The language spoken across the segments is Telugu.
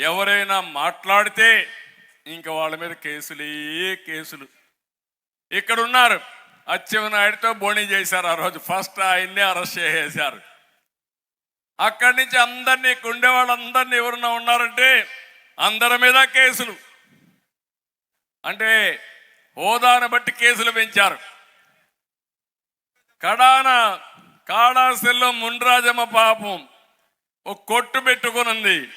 ఎవరైనా మాట్లాడితే ఇంకా వాళ్ళ మీద కేసులే కేసులు. ఇక్కడ ఉన్నారు అచ్చెన్నాయుడితో బోణి చేశారు ఆ రోజు. ఫస్ట్ ఆయన్ని అరెస్ట్ చేసేశారు. అక్కడి నుంచి అందరినీ కుండే వాళ్ళందరినీ ఎవరన్నా ఉన్నారంటే అందరి మీద కేసులు. అంటే హోదాను బట్టి కేసులు పెంచారు. కడాన కాళాశల్లో మున్రాజమ్మ పాపం ఒక కొట్టు పెట్టుకునుంది.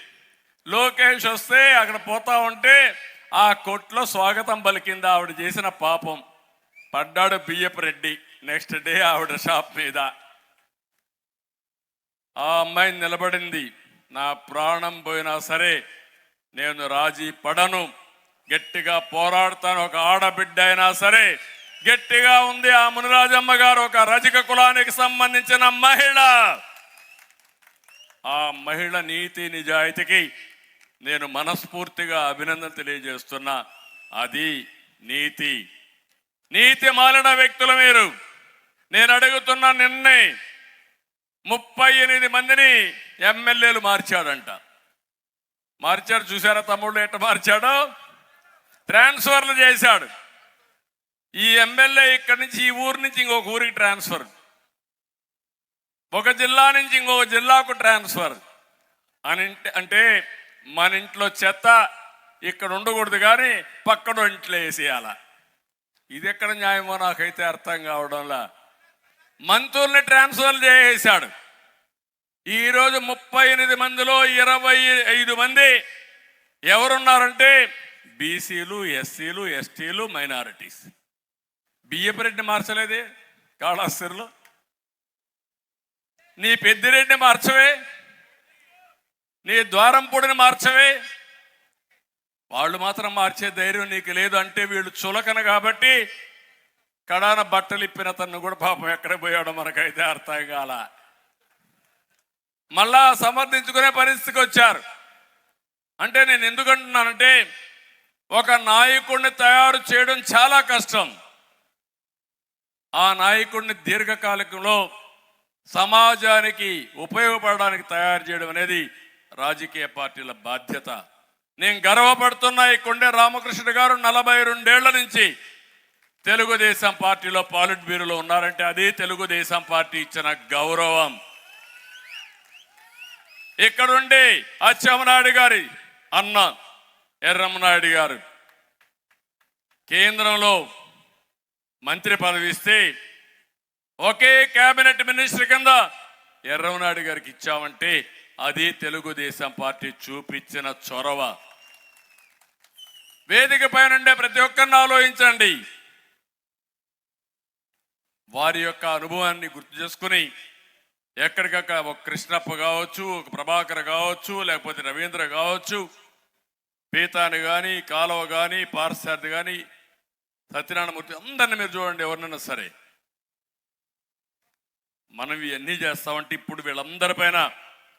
లోకేష్ వస్తే అక్కడ పోతా ఉంటే ఆ కొట్లో స్వాగతం పలికింది ఆవిడ చేసిన పాపం. పడ్డాడు బియ్యపు రెడ్డి. నెక్స్ట్ డే ఆవిడ షాప్ మీద. ఆ అమ్మాయి నిలబడింది. నా ప్రాణం పోయినా సరే నేను రాజీ పడను. గట్టిగా పోరాడతాను. ఒక ఆడబిడ్డ అయినా సరే గట్టిగా ఉంది ఆ మునిరాజమ్మ గారు. ఒక రజక కులానికి సంబంధించిన మహిళ. ఆ మహిళ నీతి నిజాయితీకి నేను మనస్ఫూర్తిగా అభినందన తెలియజేస్తున్నా. అది నీతి. నీతి మాలిన వ్యక్తులు మీరు. నేను అడుగుతున్న నిన్నే ముప్పై ఎనిమిది మందిని ఎమ్మెల్యేలు మార్చాడంట మార్చాడు చూసారా తమ్ముళ్ళు ఎట్ట మార్చాడో? ట్రాన్స్ఫర్లు చేశాడు. ఈ ఎమ్మెల్యే ఇక్కడి నుంచి ఈ ఊరు నుంచి ఇంకొక ఊరికి ట్రాన్స్ఫర్. ఒక జిల్లా నుంచి ఇంకొక జిల్లాకు ట్రాన్స్ఫర్. అని అంటే మన ఇంట్లో చెత్త ఇక్కడ ఉండకూడదు కానీ పక్కన ఇంట్లో వేసేయాల. ఇది ఎక్కడ న్యాయమో నాకైతే అర్థం కావడంలా. మంత్రుల్ని ట్రాన్స్ఫర్ చేసేసాడు ఈరోజు ముప్పై ఎనిమిది మందిలో ఇరవై ఐదు మంది ఎవరున్నారంటే బీసీలు ఎస్సీలు ఎస్టీలు మైనారిటీస్. బియ్యపురెడ్డి మార్చలేదే కాళాస్తిలో నీ పెద్దిరెడ్డిని మార్చవే. నీ ద్వారం పొడిని మార్చవే. వాళ్ళు మాత్రం మార్చే ధైర్యం నీకు లేదు అంటే వీళ్ళు చులకన కాబట్టి కడాన బట్టలు ఇప్పిన తను కూడా పాపం ఎక్కడ పోయాడో మనకైతే అర్థం కాల. మళ్ళా సమర్థించుకునే పరిస్థితికి వచ్చారు. అంటే నేను ఎందుకంటున్నానంటే ఒక నాయకుడిని తయారు చేయడం చాలా కష్టం. ఆ నాయకుడిని దీర్ఘకాలికంలో సమాజానికి ఉపయోగపడడానికి తయారు చేయడం అనేది రాజకీయ పార్టీల బాధ్యత. నేను గర్వపడుతున్నా ఈ కొండే రామకృష్ణ గారు నలభై రెండేళ్ళ నుంచి తెలుగుదేశం పార్టీలో పాలిట్ బ్యూరోలో ఉన్నారంటే అది తెలుగుదేశం పార్టీ ఇచ్చిన గౌరవం. ఇక్కడుండి అచ్చెమ్మనాయుడు గారి అన్న ఎర్రమ్మనాయుడు గారు కేంద్రంలో మంత్రి పదవి ఇస్తే ఒకే కేబినెట్ మినిస్టర్ కింద ఎర్రమనాయుడు గారికి ఇచ్చామంటే అది తెలుగుదేశం పార్టీ చూపించిన చొరవ. వేదిక పైనుండే ప్రతి ఒక్కరిని ఆలోచించండి. వారి యొక్క అనుభవాన్ని గుర్తు చేసుకుని ఎక్కడికక్కడ ఒక కృష్ణప్ప కావచ్చు ఒక ప్రభాకర్ కావచ్చు లేకపోతే రవీంద్ర కావచ్చు పీతాని కానీ కాలువ కానీ పార్సార్థి కానీ సత్యనారాయణమూర్తి అందరిని మీరు చూడండి ఎవరినైనా సరే. మనం ఇవన్నీ చేస్తామంటే ఇప్పుడు వీళ్ళందరిపైన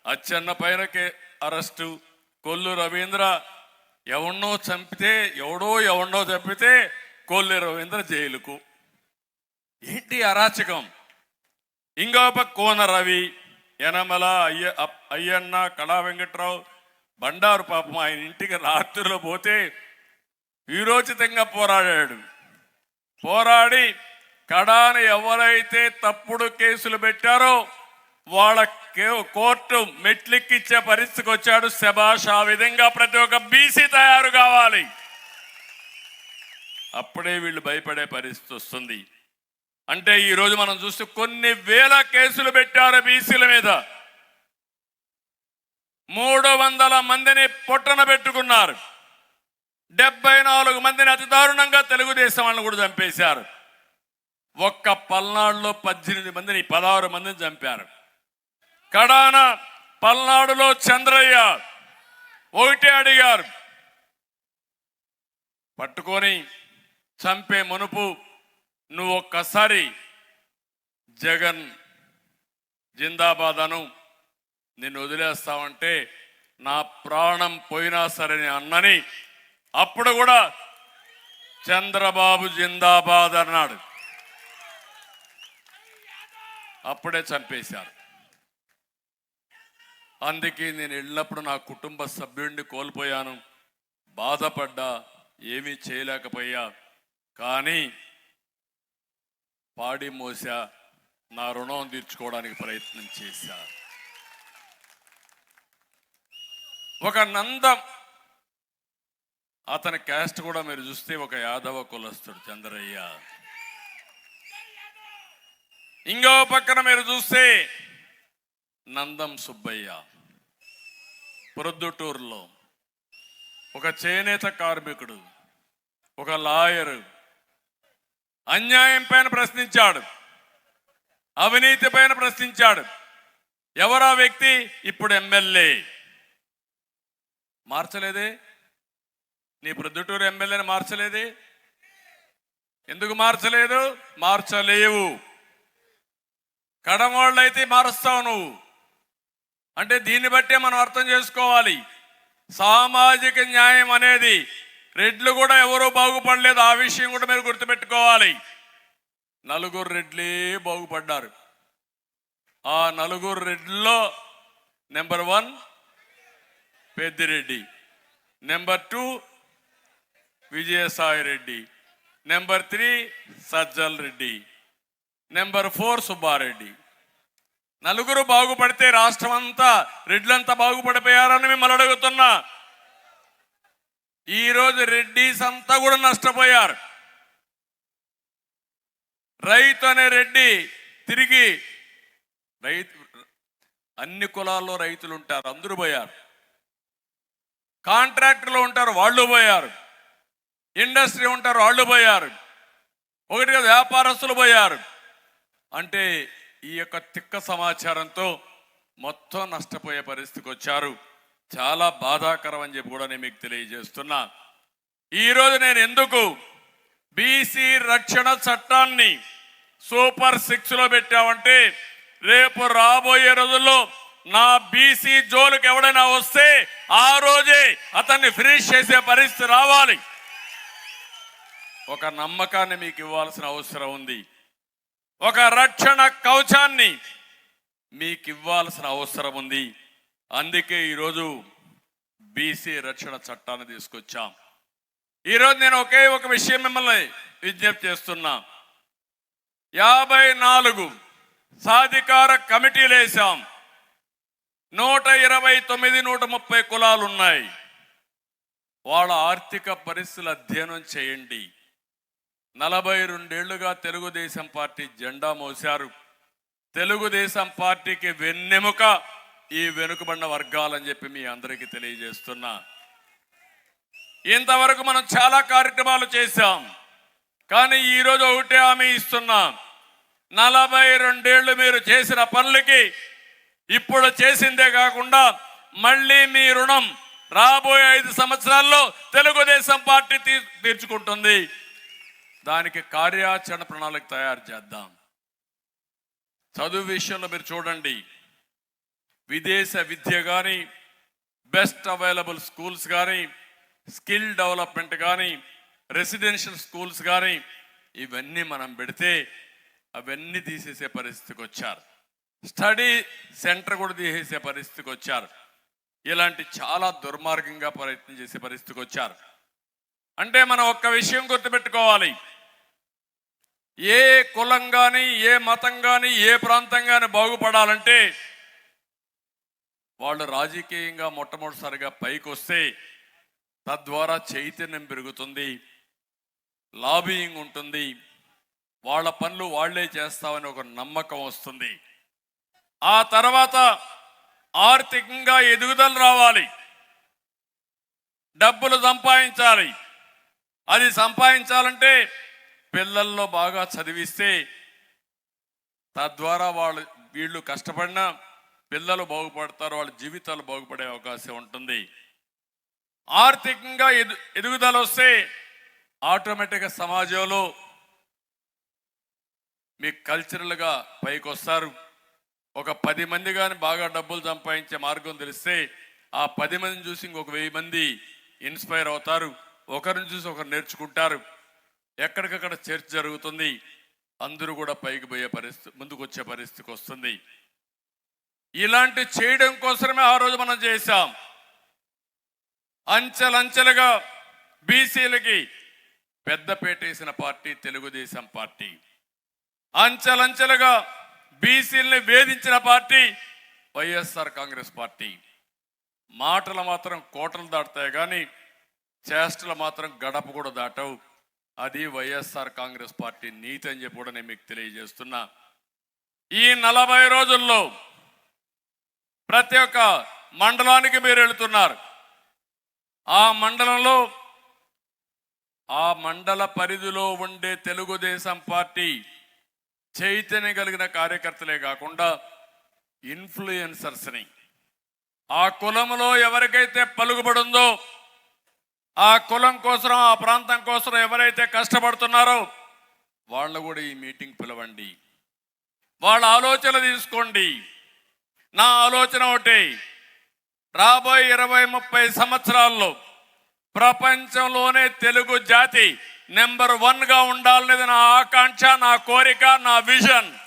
అచ్చెన్న పైనకే అరెస్టు. కొల్లు రవీంద్ర ఎవన్నో చంపితే ఎవడో ఎవన్నో చంపితే కొల్లు రవీంద్ర జైలుకు. ఏంటి అరాచకం? ఇంకొక కోన రవి యనమల అయ్య అయ్యన్న కళా వెంకట్రావు బండారు పాపం ఆయన ఇంటికి రాత్రిలో పోతే వీరోచితంగా పోరాడాడు. పోరాడి కడాన ఎవరైతే తప్పుడు కేసులు పెట్టారో వాళ్ళ కోర్టు మెట్లెక్కిచ్చే పరిస్థితికి వచ్చాడు శబాష్ ఆ విధంగా ప్రతి ఒక్క బీసీ తయారు కావాలి. అప్పుడే వీళ్ళు భయపడే పరిస్థితి వస్తుంది. అంటే ఈరోజు మనం చూస్తే కొన్ని వేల కేసులు పెట్టారు బీసీల మీద. మూడు వందల మందిని పొట్టన పెట్టుకున్నారు. డెబ్బై నాలుగు మందిని అతి దారుణంగా తెలుగుదేశం వాళ్ళని కూడా చంపేశారు. ఒక్క పల్నాడులో పద్దెనిమిది మందిని పదహారు మందిని చంపారు. కడాన పల్నాడులో చంద్రయ్య ఒకటే అడిగారు. పట్టుకొని చంపే మునుపు నువ్వు ఒక్కసారి జగన్ జిందాబాద్ అను నిన్ను వదిలేస్తావంటే నా ప్రాణం పోయినా సరే అన్నని అప్పుడు కూడా చంద్రబాబు జిందాబాద్ అన్నాడు. అప్పుడే చంపేశారు. అందుకే నేను వెళ్ళినప్పుడు నా కుటుంబ సభ్యుడిని కోల్పోయాను. బాధపడ్డా ఏమీ చేయలేకపోయా. కానీ పాడి మోసా నా రుణం తీర్చుకోవడానికి ప్రయత్నం చేశా. ఒక నందం. అతని క్యాస్ట్ కూడా మీరు చూస్తే ఒక యాదవ కులస్తుడు చంద్రయ్య. ఇంకో పక్కన మీరు చూస్తే నందం సుబ్బయ్య. ప్రొద్దుటూరులో ఒక చేనేత కార్మికుడు ఒక లాయరు అన్యాయం పైన ప్రశ్నించాడు అవినీతి పైన ప్రశ్నించాడు. ఎవరా వ్యక్తి? ఇప్పుడు ఎమ్మెల్యే. మార్చలేదే? నీ ప్రొద్దుటూరు ఎమ్మెల్యేని మార్చలేదే? ఎందుకు మార్చలేదు? మార్చలేవు. కడమోళ్ళైతే మారుస్తావు నువ్వు. అంటే దీన్ని బట్టే మనం అర్థం చేసుకోవాలి. సామాజిక న్యాయం అనేది రెడ్లు కూడా ఎవరూ బాగుపడలేదు. ఆ విషయం కూడా మీరు గుర్తుపెట్టుకోవాలి. నలుగురు రెడ్లే బాగుపడ్డారు. ఆ నలుగురు రెడ్లో number one Peddireddy. Number two Vijayasai Reddy number three Sajjal Reddy. Number four Subbareddy. నలుగురు బాగుపడితే రాష్ట్రం అంతా రెడ్లంతా బాగుపడిపోయారని మిమ్మల్ని అడుగుతున్నా. ఈరోజు రెడ్డిస్ అంతా కూడా నష్టపోయారు. రైతు అనే రెడ్డి తిరిగి రైతు అన్ని కులాల్లో రైతులు ఉంటారు అందరూ పోయారు. కాంట్రాక్టర్లు ఉంటారు వాళ్ళు పోయారు. ఇండస్ట్రీ ఉంటారు వాళ్ళు పోయారు. ఒకటిగా వ్యాపారస్తులు పోయారు. అంటే ఈ యొక్క తిక్క సమాచారంతో మొత్తం నష్టపోయే పరిస్థితికి వచ్చారు. చాలా బాధాకరం అని చెప్పి కూడా నేను మీకు తెలియజేస్తున్నా. ఈరోజు నేను ఎందుకు బీసీ రక్షణ చట్టాన్ని సూపర్ సిక్స్లో పెట్టామంటే రేపు రాబోయే రోజుల్లో నా బీసీ జోలికి ఎవడైనా వస్తే ఆ రోజే అతన్ని ఫినిష్ చేసే పరిస్థితి రావాలి. ఒక నమ్మకాన్ని మీకు ఇవ్వాల్సిన అవసరం ఉంది. ఒక రక్షణ కవచాన్ని మీకు ఇవ్వాల్సిన అవసరం ఉంది. అందుకే ఈరోజు బీసీ రక్షణ చట్టాన్ని తీసుకొచ్చాం. ఈరోజు నేను ఒకే ఒక విషయం మిమ్మల్ని విజ్ఞప్తి చేస్తున్నా. యాభై నాలుగు సాధికార కమిటీలు వేసాం నూట ఇరవై తొమ్మిది నూట ముప్పై కులాలు ఉన్నాయి వాళ్ళ ఆర్థిక పరిస్థితులు అధ్యయనం చేయండి. నలభై రెండేళ్ళుగా తెలుగుదేశం పార్టీ జెండా మోశారు. తెలుగుదేశం పార్టీకి వెన్నెముక ఈ వెనుకబడిన వర్గాలని చెప్పి మీ అందరికీ తెలియజేస్తున్నా. ఇంతవరకు మనం చాలా కార్యక్రమాలు చేశాం. కానీ ఈరోజు ఒకటే హామీ ఇస్తున్నాం. నలభై రెండేళ్ళు మీరు చేసిన పనులకి ఇప్పుడు చేసిందే కాకుండా మళ్ళీ మీ రుణం రాబోయే ఐదు సంవత్సరాల్లో తెలుగుదేశం పార్టీ తీర్చుకుంటుంది. దానికి కార్యాచరణ ప్రణాళిక తయారు చేద్దాం. చదువు విషయంలో మీరు చూడండి. విదేశ విద్య కానీ బెస్ట్ అవైలబుల్ స్కూల్స్ కానీ స్కిల్ డెవలప్మెంట్ కానీ రెసిడెన్షియల్ స్కూల్స్ కానీ ఇవన్నీ మనం పెడితే అవన్నీ తీసేసే పరిస్థితికి వచ్చారు. స్టడీ సెంటర్ కూడా తీసేసే పరిస్థితికి వచ్చారు. ఇలాంటి చాలా దుర్మార్గంగా ప్రయత్నం చేసే పరిస్థితికి వచ్చారు. అంటే మనం ఒక్క విషయం గుర్తుపెట్టుకోవాలి. ఏ కులం కానీ ఏ మతం కానీ ఏ ప్రాంతం కానీ బాగుపడాలంటే వాళ్ళు రాజకీయంగా మొట్టమొదటిసారిగా పైకి వస్తే తద్వారా చైతన్యం పెరుగుతుంది లాబియింగ్ ఉంటుంది వాళ్ళ పనులు వాళ్ళే చేస్తామని ఒక నమ్మకం వస్తుంది. ఆ తర్వాత ఆర్థికంగా ఎదుగుదల రావాలి. డబ్బులు సంపాదించాలి. అది సంపాదించాలంటే పిల్లల్లో బాగా చదివిస్తే తద్వారా వాళ్ళు వీళ్ళు కష్టపడినా పిల్లలు బాగుపడతారు వాళ్ళ జీవితాలు బాగుపడే అవకాశం ఉంటుంది. ఆర్థికంగా ఎదు ఎదుగుదల వస్తే ఆటోమేటిక్గా సమాజంలో మీ కల్చరల్గా పైకి వస్తారు ఒక పది మంది కానీ బాగా డబ్బులు సంపాదించే మార్గం తెలిస్తే ఆ పది మందిని చూసి ఇంకొక వెయ్యి మంది ఇన్స్పైర్ అవుతారు. ఒకరిని చూసి ఒకరు నేర్చుకుంటారు. ఎక్కడికక్కడ చర్చ జరుగుతుంది అందరూ కూడా పైకి పోయే పరిస్థితి ముందుకు వచ్చే పరిస్థితికి వస్తుంది. ఇలాంటి చేయడం కోసమే ఆ రోజు మనం చేశాం. అంచెలంచెలుగా బీసీలకి పెద్దపేట వేసిన పార్టీ తెలుగుదేశం పార్టీ. అంచెలంచెలుగా బీసీలని వేధించిన పార్టీ వైఎస్ఆర్ కాంగ్రెస్ పార్టీ. మాటలు మాత్రం కోటలు దాటుతాయి కానీ చేష్టలు మాత్రం గడప కూడా దాటవు. అది వైఎస్ఆర్ కాంగ్రెస్ పార్టీ నీతి అని చెప్పి కూడా నేను మీకు తెలియజేస్తున్నా. ఈ నలభై రోజుల్లో ప్రతి ఒక్క మండలానికి మీరు వెళుతున్నారు. ఆ మండలంలో ఆ మండల పరిధిలో ఉండే తెలుగుదేశం పార్టీ చైతన్యం కలిగిన కార్యకర్తలే కాకుండా ఇన్ఫ్లుయెన్సర్స్ని. ఆ కులంలో ఎవరికైతే పలుకుబడుందో ఆ కులం కోసం ఆ ప్రాంతం కోసం ఎవరైతే కష్టపడుతున్నారో వాళ్ళు కూడా ఈ మీటింగ్ పిలవండి. వాళ్ళ ఆలోచన తీసుకోండి. నా ఆలోచన ఒకటి రాబోయే ఇరవై ముప్పై సంవత్సరాల్లో ప్రపంచంలోనే తెలుగు జాతి నెంబర్ వన్గా ఉండాలనేది నా ఆకాంక్ష నా కోరిక నా విజన్.